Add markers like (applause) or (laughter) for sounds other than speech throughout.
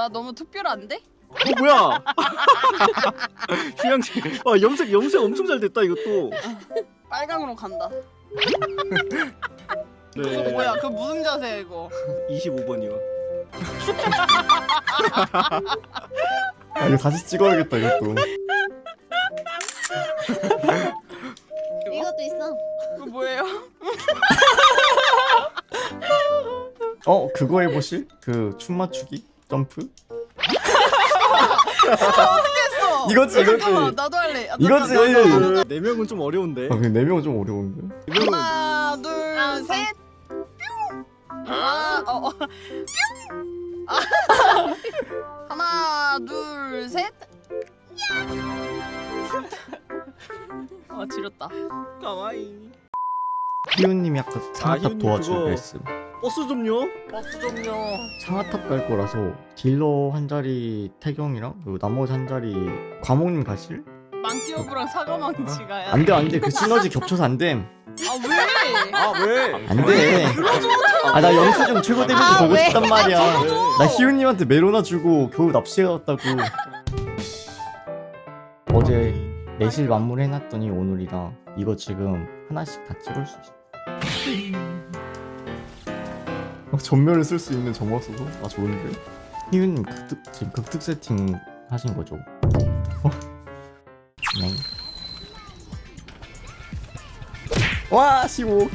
나 너무 특별한데? 어 뭐야? (laughs) 휴양지. 와 염색 염색 엄청 잘 됐다 이것도. 빨강으로 간다. (laughs) 네. 이거 뭐야? 그 무슨 자세야 이거? 25번이요. 아 이거 다시 찍어야겠다 이것도 이것도 있어. 그 뭐예요? 어 그거 해보실? 그 춤 맞추기? 점프? 했어. 이거지, 이거지. 잠깐만, 나도 할래. 아, 이거지. 나도, 나도, 나도, 나도. 네 명은 좀 어려운데. 아 근데 네 명은 좀 어려운데 네 명은 하나, 둘, 아, 셋. 뿅. 하나, 어, 어. 뿅. (laughs) 아. 하나, 둘, 셋. 아 지렸다. 가와이. 희훈님이 아까 아, 상아탑 희훈님 도와줄 그거- 말씀 버스 좀요. 버스 좀요. 상아탑 갈 거라서 딜러 한 자리 태경이랑 그리고 나머지 한 자리 과목님 가실? 망티오브랑 사과망치가야. 안돼 안돼 그 시너지 (laughs) 겹쳐서 안됨 아 왜? 아 왜? 안돼 아 나 영수증 최고 데미지 아, 보고 왜? 싶단 말이야 왜? 나 희훈님한테 메로나 주고 겨우 납치해 갔다고 어제 내실 마무리 해놨더니 오늘이라 이거 지금 하나씩 다 찍을 수 있어 어, 전면을 쓸 수 있는 점화 써서 아 좋은데 희훈님 극특 지금 극특 세팅 하신 거죠? 어? 네. 와 15.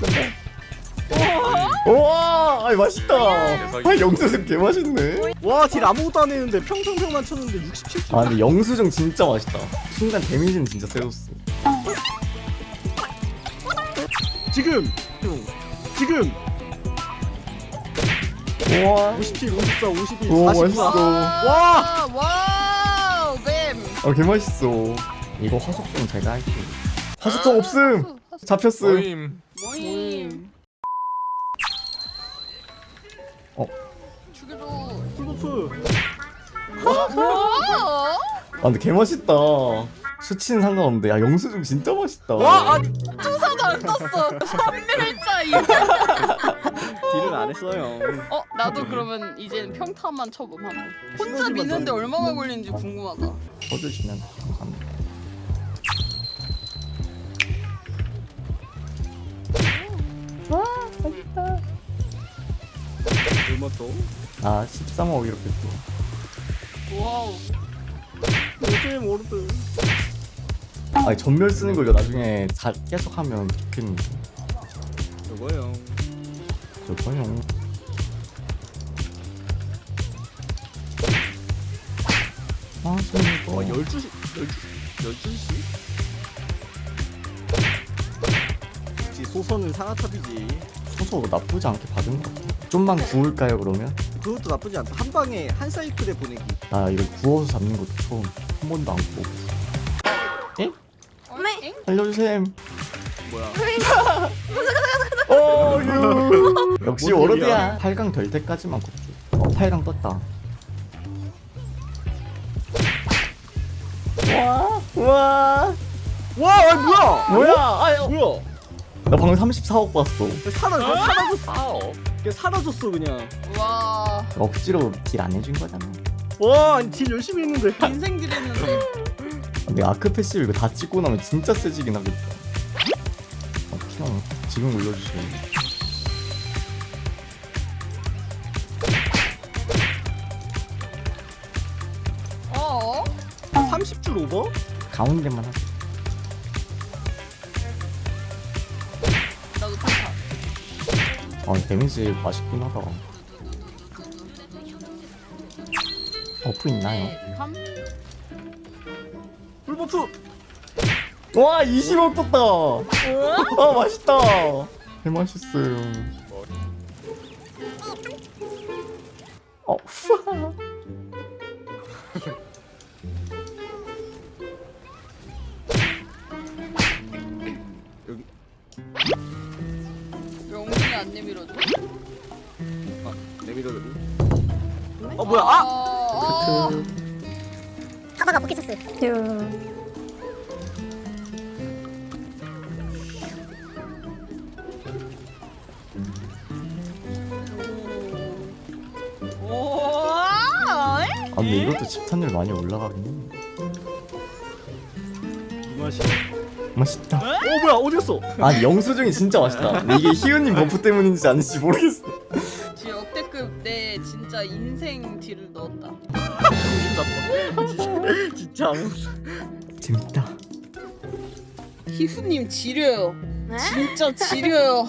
와, 아이 맛있다. 아 영수증 개 맛있네. 와 딜 아무것도 안 했는데 평평평만 쳤는데 67. 아 근데 영수증 진짜 맛있다. 순간 데미지는 진짜 세졌어. 지금. 지금. 와, 57, 54, 52, 오 44. 맛있어. 와. 와우 뱀. 아 개 맛있어. 이거 화속성 제가 할게. 화속성 없음. 잡혔음. 모임 모임. 어. 죽여줘. 풀버프. 와. 아 근데 개 맛있다. 수치는 상관없는데 야 영수증 진짜 맛있다. 와, 아, 투사도 안 떴어. 3일차 이. 딜은 안 했어요. 어 나도 그러면 이제는 평타만 쳐봄 한번. 혼자 미는데 얼마나 걸리는지 궁금하다. 써주시면 감사합니다. 얼마 또? 아 13억 이렇게 또. 와우. 요새 모르드. 아니 전멸 쓰는 걸 나중에 자, 계속 하면 좋겠는데. 저거요. 저거요. 아, 와, 재밌어. 12시, 12시? 12시? 역시 소선은 상아탑이지. 소소 나쁘지 않게 받은 것 같아. 좀만 구울까요 그러면? 그것도 나쁘지 않다. 한 방에 한 사이클에 보내기. 나 이걸 구워서 잡는 것도 처음. 한 번도 안 구워. 네. 알려주셈. 뭐야? 어, 유. (laughs) 역시 뭔 워로드야. 8강 될 때까지만 굽죠. 어, 8강 떴다. 와, 와, 와, 아니, 뭐야? 뭐야? 아유. 뭐야? 나 방금 34억 봤어. 사라, 사라졌어. 아오 걔 사라졌어 그냥. 와. 억지로 딜 안 해준 거잖아. 와, 아니, 딜 열심히 했는데. (laughs) 인생 드렸는데. 근데 아크 패시브 이거 다 찍고 나면 진짜 세지긴 하겠다. 어, 피형 지금 올려주세요. 30줄 오버? 가운데만 하자. 나도. 어, 데미지 맛있긴 하다. 버프 있나요? 삼. 풀버프. 와 20억 떴다. 아 맛있다. 개 맛있어요. 왜 엉덩이 안 내밀어줘? 아, 내밀어도. 어, 뭐야? 아! 어, 어. 하다가 포켓쳤어요. 오. 와. 아 근데 이것도 집탄율 많이 올라가긴 해이 맛이 맛있다 어 뭐야 어디 갔어 아 영수증이 진짜 맛있다 근데 이게 희은님 버프 때문인지 아닌지 모르겠어 지 역대급 내 진짜 인생 딜을 넣었다. (laughs) 진짜 진짜 아무 재밌다 희수님 지려요. 네? 진짜 지려요.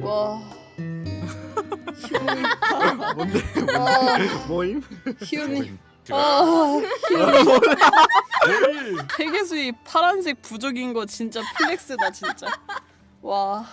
와. 희우님. (laughs) 뭔데 아, 뭐임 희우님. (laughs) 아, 희우님. 세계수이 파란색 부족인 거 진짜 플렉스다 진짜. 와.